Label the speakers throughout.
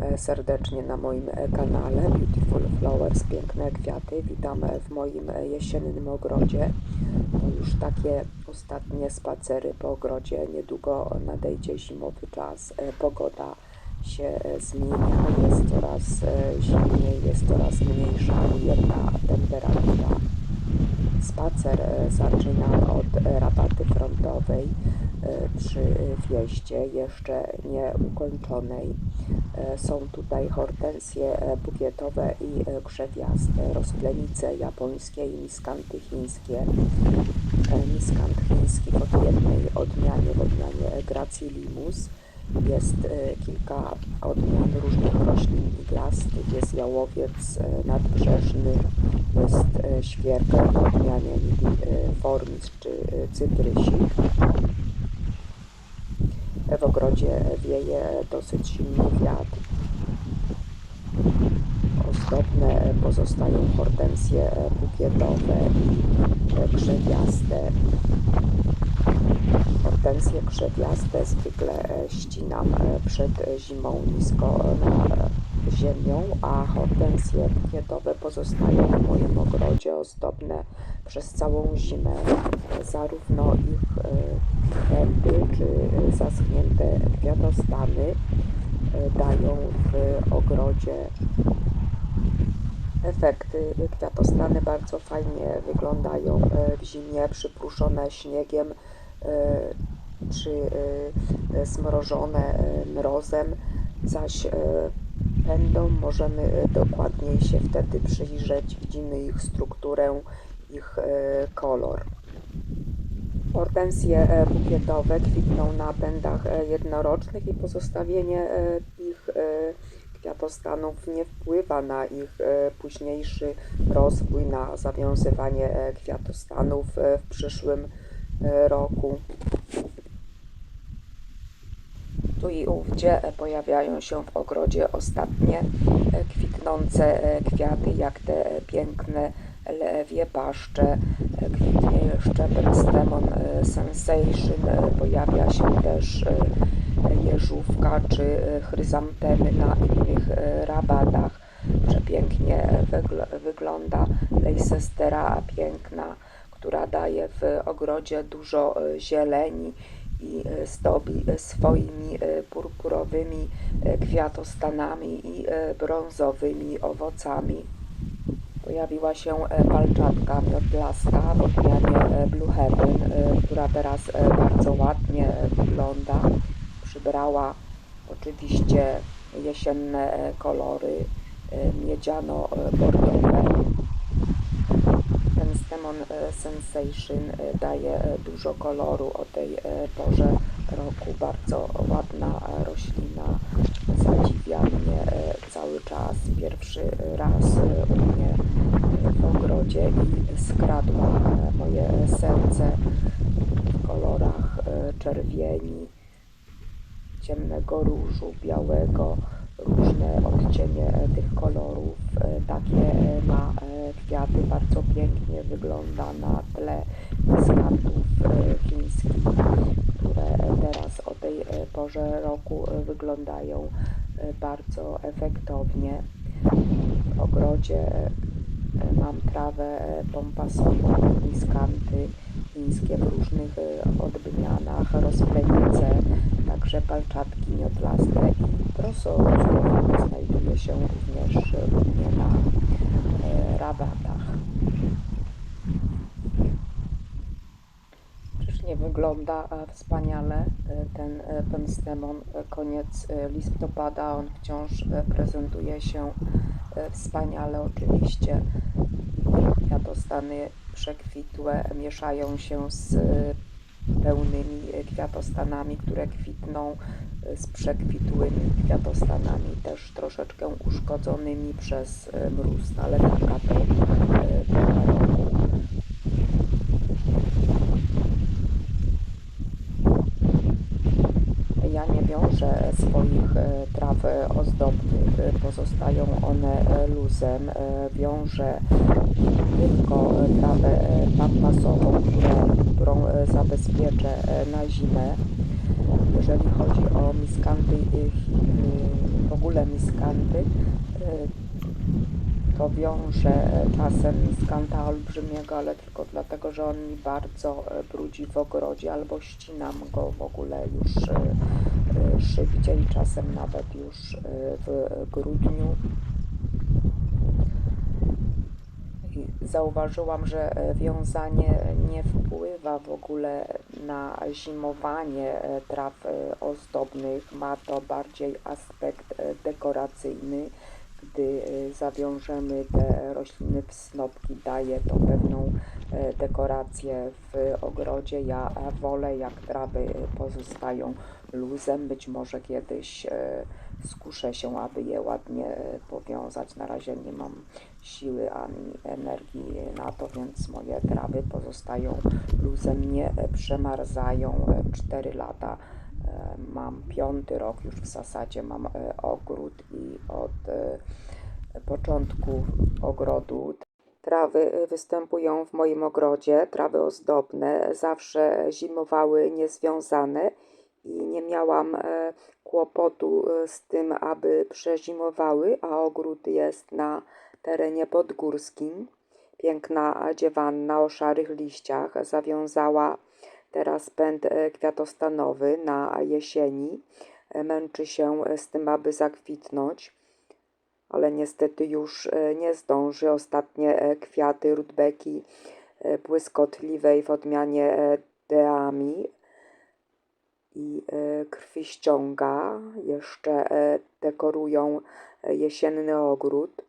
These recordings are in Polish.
Speaker 1: E, serdecznie na moim e, kanale Beautiful Flowers, piękne kwiaty. Witam e, w moim jesiennym ogrodzie. To już takie ostatnie spacery po ogrodzie. Niedługo nadejdzie zimowy czas. Pogoda się zmienia, jest coraz zimniej, jest coraz mniejsza ujemna temperatura. Spacer zaczynam od rabaty frontowej przy wjeździe, jeszcze nie ukończonej. E, Są tutaj hortensje e, bukietowe i e, krzewiaste, rozplenice japońskie i miskanty chińskie. E, Miskant chiński w odmiennej odmianie, w odmianie gracilimus. Jest e, kilka odmian różnych roślin iglastych. Jest jałowiec e, nadbrzeżny, jest e, świerka w odmianie nidifordis czy e, cyprysik. W ogrodzie wieje dosyć silny wiatr. Ozdobne pozostają hortensje bukietowe i krzewiaste. Hortensje krzewiaste zwykle ścinam przed zimą nisko nad ziemią, a hortensje bukietowe pozostają w moim ogrodzie ozdobne przez całą zimę. Zarówno ich e, pędy czy zaschnięte kwiatostany e, dają w ogrodzie efekty. Kwiatostany bardzo fajnie wyglądają e, w zimie, przypruszone śniegiem czy e, zmrożone e, mrozem, zaś pędom możemy e, dokładniej się wtedy przyjrzeć, widzimy ich strukturę, ich e, kolor. Hortensje e, bukietowe kwitną na pędach jednorocznych i pozostawienie ich kwiatostanów nie wpływa na ich późniejszy rozwój, na zawiązywanie kwiatostanów w przyszłym roku. Tu i ówdzie pojawiają się w ogrodzie ostatnie e, kwitnące e, kwiaty, jak te piękne lewie paszcze. E, Kwitnie jeszcze Penstemon e, Sensation, pojawia się też jeżówka czy chryzantemy na innych rabatach. Przepięknie wygl- wygląda Leicestera piękna, która daje w ogrodzie dużo zieleni i e, zdobi e, swoimi e, purpurowymi kwiatostanami i brązowymi owocami. Pojawiła się palczatka miodlaska w odmianie Blue Heaven, która teraz bardzo ładnie wygląda. Przybrała oczywiście jesienne kolory miedziano-bordowe. Ten Stemon e, Sensation e, daje e, dużo koloru o tej porze roku. Bardzo ładna roślina. Zadziwia mnie cały czas. Pierwszy raz u mnie w ogrodzie i skradła moje serce w kolorach czerwieni, ciemnego różu, białego, różne odcienie tych kolorów. Takie ma kwiaty, bardzo pięknie wygląda na tle skarbów e, chińskich, które teraz o tej e, porze roku e, wyglądają bardzo efektownie. W ogrodzie mam trawę pompasową, miskanty chińskie w różnych odmianach, rozplenice, także palczatki miodlaste i proso różowe znajduje się również u mnie na rabatach. Czyż nie wygląda wspaniale e, ten penstemon? E, Koniec e, listopada, on wciąż prezentuje się wspaniale oczywiście. Kwiatostany przekwitłe mieszają się z pełnymi kwiatostanami, które kwitną e, z przekwitłymi kwiatostanami, też troszeczkę uszkodzonymi przez e, mróz, no ale taka to pora roku. Ja nie wiążę swoich e, traw e, pozostają one e, luzem. E, Wiążę tylko e, trawę pampasową, którą, zabezpieczę na zimę. Jeżeli chodzi o miskanty, w ogóle miskanty, to wiąże czasem miskanta olbrzymiego, ale tylko dlatego, że on mi bardzo brudzi w ogrodzie albo ścinam go w ogóle już e, e, szybciej, czasem nawet już w grudniu. Zauważyłam, że wiązanie nie wpływa w ogóle na zimowanie traw ozdobnych. Ma to bardziej aspekt dekoracyjny gdy y, zawiążemy te rośliny w snopki, daje to pewną y, dekorację w ogrodzie. Ja wolę, jak trawy pozostają luzem. Być może kiedyś skuszę się, aby je ładnie powiązać. Na razie nie mam siły ani energii na to, więc moje trawy pozostają luzem, nie przemarzają 4 lata E, mam piąty rok już w zasadzie, mam e, ogród i od e, początku ogrodu trawy występują w moim ogrodzie, trawy ozdobne, zawsze zimowały niezwiązane i nie miałam kłopotu z tym, aby przezimowały, a ogród jest na terenie podgórskim. Piękna dziewanna o szarych liściach zawiązała Teraz pęd e, kwiatostanowy na jesieni e, męczy się z tym, aby zakwitnąć, ale niestety już e, nie zdąży. Ostatnie kwiaty rudbeki błyskotliwej w odmianie deami i krwi ściąga jeszcze dekorują jesienny ogród.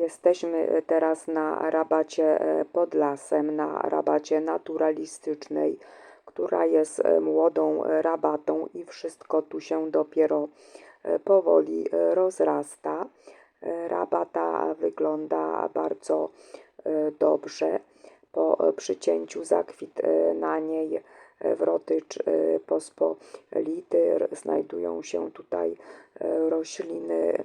Speaker 1: Jesteśmy e, teraz na rabacie e, pod lasem, na rabacie naturalistycznej, która jest e, młodą rabatą i wszystko tu się dopiero powoli rozrasta. Rabata wygląda bardzo dobrze. Po przycięciu zakwit na niej wrotycz pospolity. Znajdują się tutaj rośliny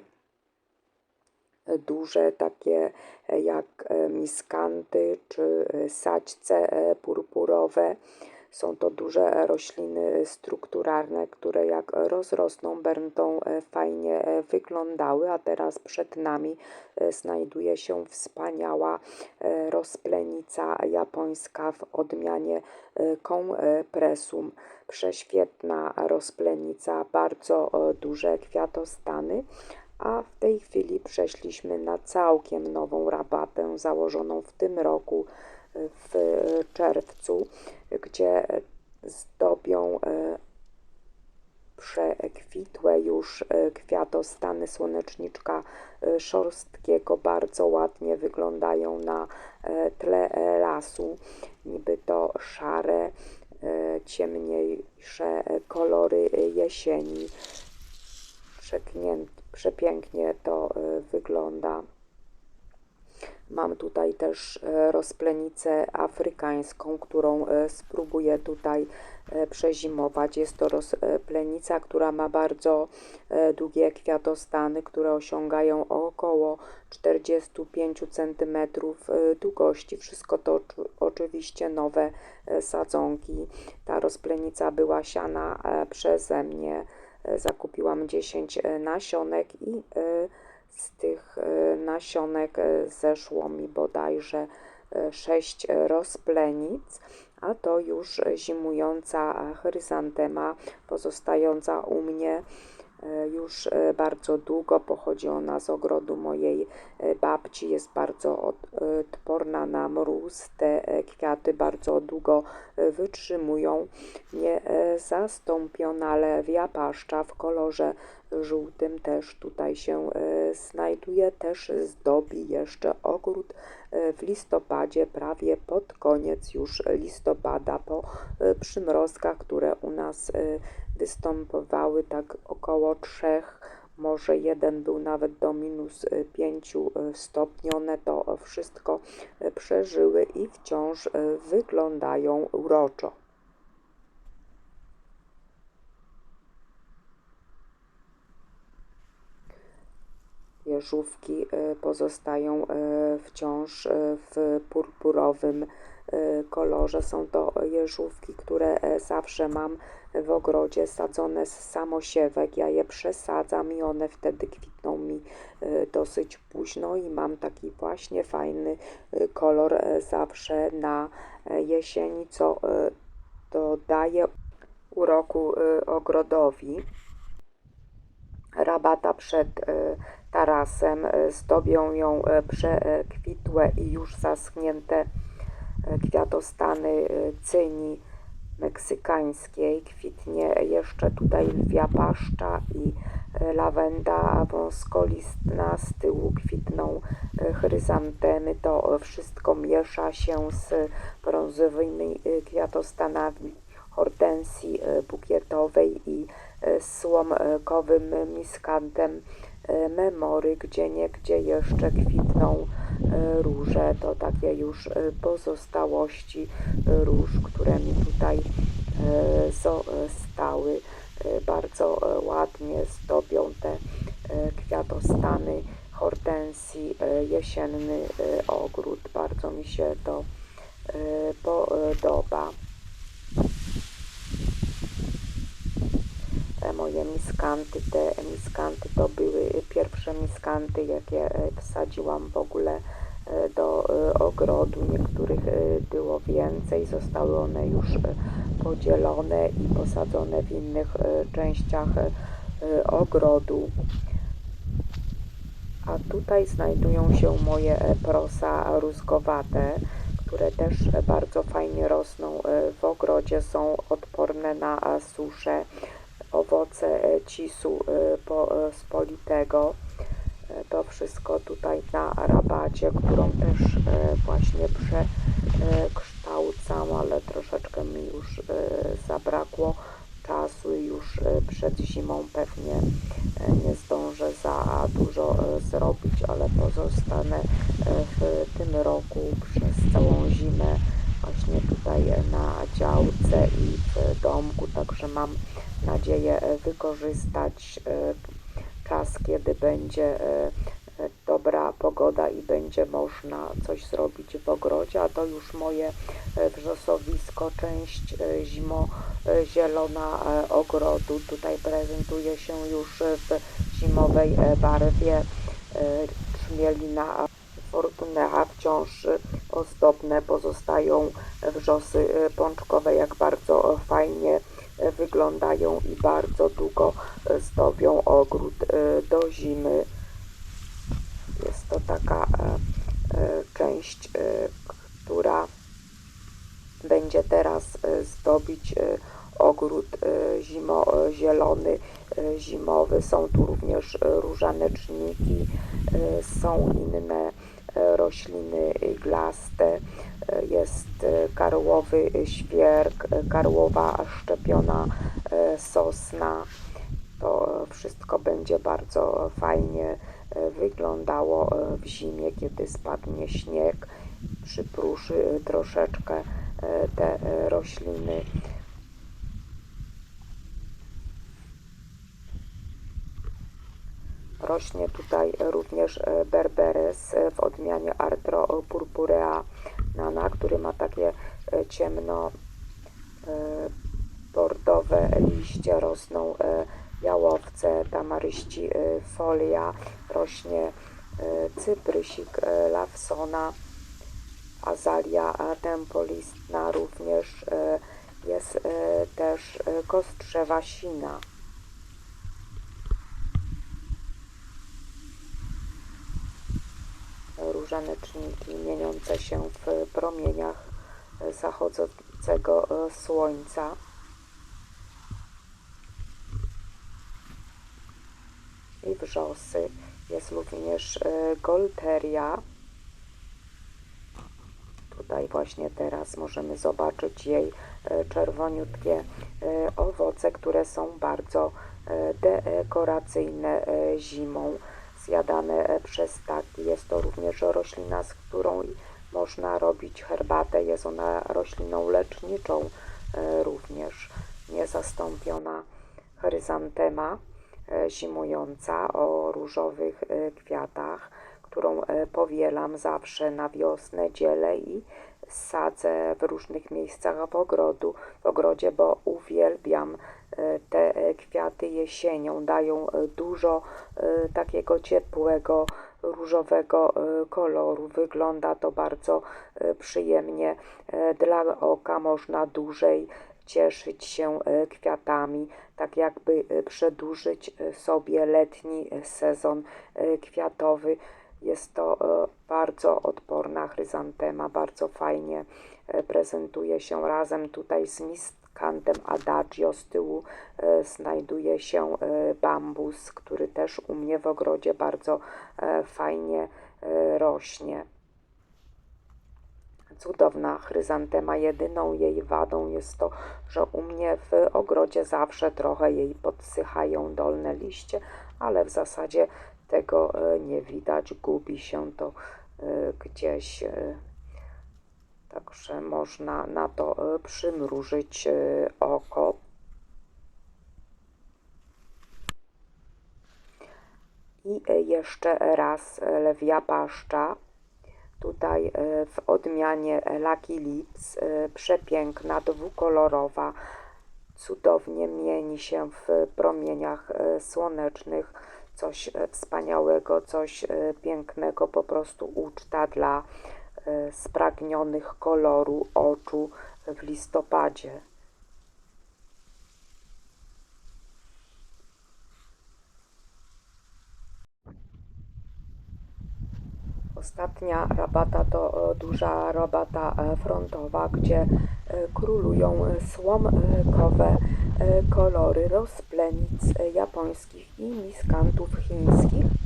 Speaker 1: duże, takie e, jak e, miskanty czy e, saćce purpurowe. Są to duże rośliny strukturalne, które jak rozrosną, będą fajnie wyglądały, a teraz przed nami znajduje się wspaniała rozplenica japońska w odmianie kompresum. Prześwietna rozplenica, bardzo duże kwiatostany, a w tej chwili przeszliśmy na całkiem nową rabatę założoną w tym roku w czerwcu, gdzie zdobią e, przekwitłe już e, kwiatostany słoneczniczka e, szorstkiego bardzo ładnie wyglądają na tle lasu. Niby to szare, ciemniejsze kolory jesieni przepięknie to e, wygląda. Mam tutaj też e, rozplenicę afrykańską, którą e, spróbuję tutaj przezimować. Jest to rozplenica, która ma bardzo długie kwiatostany, które osiągają około 45 cm długości. Wszystko to oczywiście nowe sadzonki. Ta rozplenica była siana przeze mnie zakupiłam 10 e, nasionek i e, z tych e, nasionek zeszło mi bodajże 6 rozplenic, a to już zimująca chryzantema pozostająca u mnie już e, bardzo długo. Pochodzi ona z ogrodu mojej e, babci. Jest bardzo odporna na mróz. Te kwiaty bardzo długo wytrzymują. Nie zastąpiona lewia paszcza w kolorze żółtym też tutaj się znajduje. Też zdobi jeszcze ogród w listopadzie, prawie pod koniec już listopada, po przymrozkach, które u nas występowały tak około 3, może jeden był nawet do minus 5 e, stopni. One to wszystko e, przeżyły i wciąż wyglądają uroczo. Jeżówki pozostają wciąż w purpurowym kolorze. Są to jeżówki, które e, zawsze mam w ogrodzie sadzone z samosiewek. Ja je przesadzam i one wtedy kwitną mi e, dosyć późno i mam taki właśnie fajny e, kolor zawsze na jesieni, co dodaje uroku ogrodowi. Rabata przed tarasem zdobią ją przekwitłe i już zaschnięte kwiatostany e, cyni meksykańskiej. Kwitnie jeszcze tutaj lwia paszcza i e, lawenda wąskolistna. Z tyłu kwitną e, chryzantemy. To wszystko miesza się z brązowymi kwiatostanami hortensji bukietowej i słomkowym miskantem memory, gdzie niegdzie jeszcze kwitną róże. To takie już e, pozostałości e, róż, które mi tutaj e, zostały. E, Bardzo e, ładnie zdobią te e, kwiatostany hortensji, e, jesienny e, ogród. Bardzo mi się to e, podoba. te moje miskanty, te miskanty to były pierwsze miskanty, jakie e, wsadziłam w ogóle e, do e, ogrodu. Niektórych było więcej, zostały one już podzielone i posadzone w innych częściach ogrodu. A tutaj znajdują się moje prosa rózgowate, które też bardzo fajnie rosną w ogrodzie, są odporne na suszę owoce e, cisu e, pospolitego. E, To wszystko tutaj na rabacie, którą też właśnie przekształcam, ale troszeczkę mi już zabrakło czasu już przed zimą pewnie nie zdążę za dużo zrobić, ale pozostanę w tym roku przez całą zimę właśnie tutaj na działce i w domku, także mam nadzieję e, wykorzystać e, czas, kiedy będzie e, dobra pogoda i będzie można coś zrobić w ogrodzie, a to już moje wrzosowisko, część zimo-zielona e, ogrodu. Tutaj prezentuje się już w zimowej barwie trzmielina fortunę, a wciąż ozdobne pozostają wrzosy pączkowe, jak bardzo fajnie wyglądają i bardzo długo e, zdobią ogród e, do zimy. Jest to taka e, e, część, e, która będzie teraz e, zdobić e, ogród e, zimo-zielony, e, zimowy. Są tu również e, różaneczniki, e, są inne e, rośliny iglaste, e, jest e, karłowy świerk, e, karłowa szczepiona e, sosna. To e, wszystko będzie bardzo fajnie e, wyglądało e, w zimie, kiedy spadnie śnieg, przypruszy e, troszeczkę e, te e, rośliny. Rośnie tutaj również e, berberes e, w odmianie Artro purpurea nana, który ma takie e, ciemno e, bordowe liście, rosną jałowce, tamaryści, e, folia, rośnie cyprysik lawsona, azalia tempolistna, również jest też kostrzewa sina. Różaneczniki mieniące się w promieniach zachodzącego e, słońca. I wrzosy. Jest również e, golteria. Tutaj właśnie teraz możemy zobaczyć jej e, czerwoniutkie owoce, które są bardzo dekoracyjne zimą zjadane e, przez ptaki. Jest to również roślina, z którą można robić herbatę. Jest ona rośliną leczniczą e, również. Niezastąpiona chryzantema e, zimująca o różowych kwiatach, którą powielam zawsze na wiosnę, dzielę i sadzę w różnych miejscach w, ogrodu, w ogrodzie, bo uwielbiam te kwiaty jesienią. Dają e, dużo e, takiego ciepłego, różowego e, koloru. Wygląda to bardzo przyjemnie dla oka. Można dłużej cieszyć się kwiatami, tak jakby przedłużyć sobie letni sezon kwiatowy. Jest to bardzo odporna chryzantema, bardzo fajnie prezentuje się razem tutaj z miskantem adagio. Z tyłu e, znajduje się e, bambus, który też u mnie w ogrodzie bardzo e, fajnie rośnie. Cudowna chryzantema. Jedyną jej wadą jest to, że u mnie w ogrodzie zawsze trochę jej podsychają dolne liście, ale w zasadzie tego nie widać, gubi się to gdzieś. Także można na to e, przymrużyć e, oko. I e, jeszcze raz lewia paszcza. Tutaj w odmianie Lucky Lips przepiękna, dwukolorowa, cudownie mieni się w promieniach słonecznych. Coś wspaniałego, coś pięknego, po prostu uczta dla spragnionych koloru oczu w listopadzie. Ostatnia rabata to e, duża rabata e, frontowa, gdzie e, królują e, słomkowe e, kolory rozplenic e, japońskich i miskantów chińskich.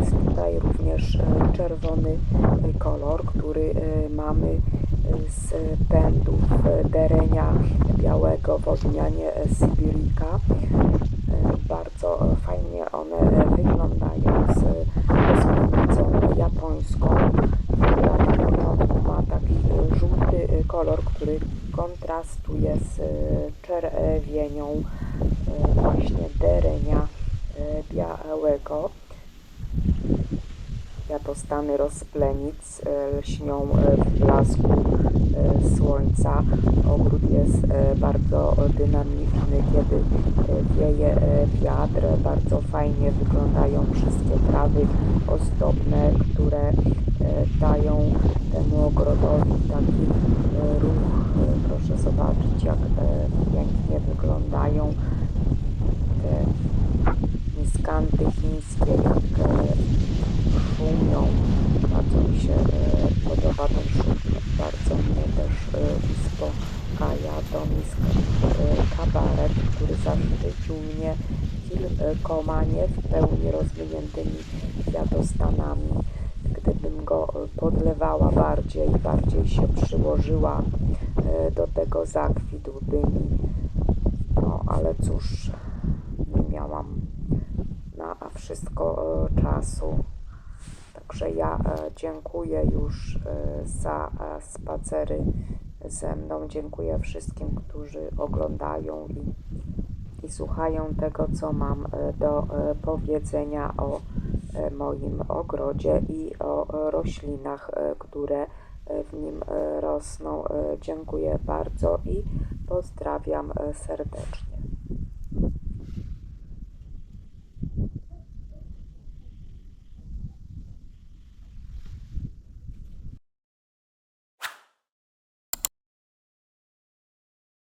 Speaker 1: Jest tutaj również e, czerwony e, kolor, który e, mamy z pędów derenia białego w odmianie Sibirika. Bardzo fajnie one wyglądają z rozplenicą japońską, która na ma taki żółty kolor, który kontrastuje z czerwienią właśnie derenia białego. Jatostany rozplenic e, lśnią e, w blasku e, słońca. Ogród jest bardzo dynamiczny, kiedy wieje wiatr. Bardzo fajnie wyglądają wszystkie trawy ozdobne, które dają temu ogrodowi taki ruch. Proszę zobaczyć, jak pięknie wyglądają te miskanty chińskie, jak szumią. Bardzo mi się e, podoba ten szum. Bardzo mnie też e, uspokaja to miskat e, kabaret, który zaszczycił mnie kilkoma nie w pełni rozwiniętymi kwiatostanami. Gdybym go podlewała bardziej, bardziej się przyłożyła do tego, zakwitłby mi. No, ale cóż, nie miałam na wszystko czasu. Także ja e, dziękuję już e, za e, spacery ze mną. Dziękuję wszystkim, którzy oglądają i, i słuchają tego, co mam do powiedzenia o moim ogrodzie i o roślinach, które w nim rosną. Dziękuję bardzo i pozdrawiam serdecznie.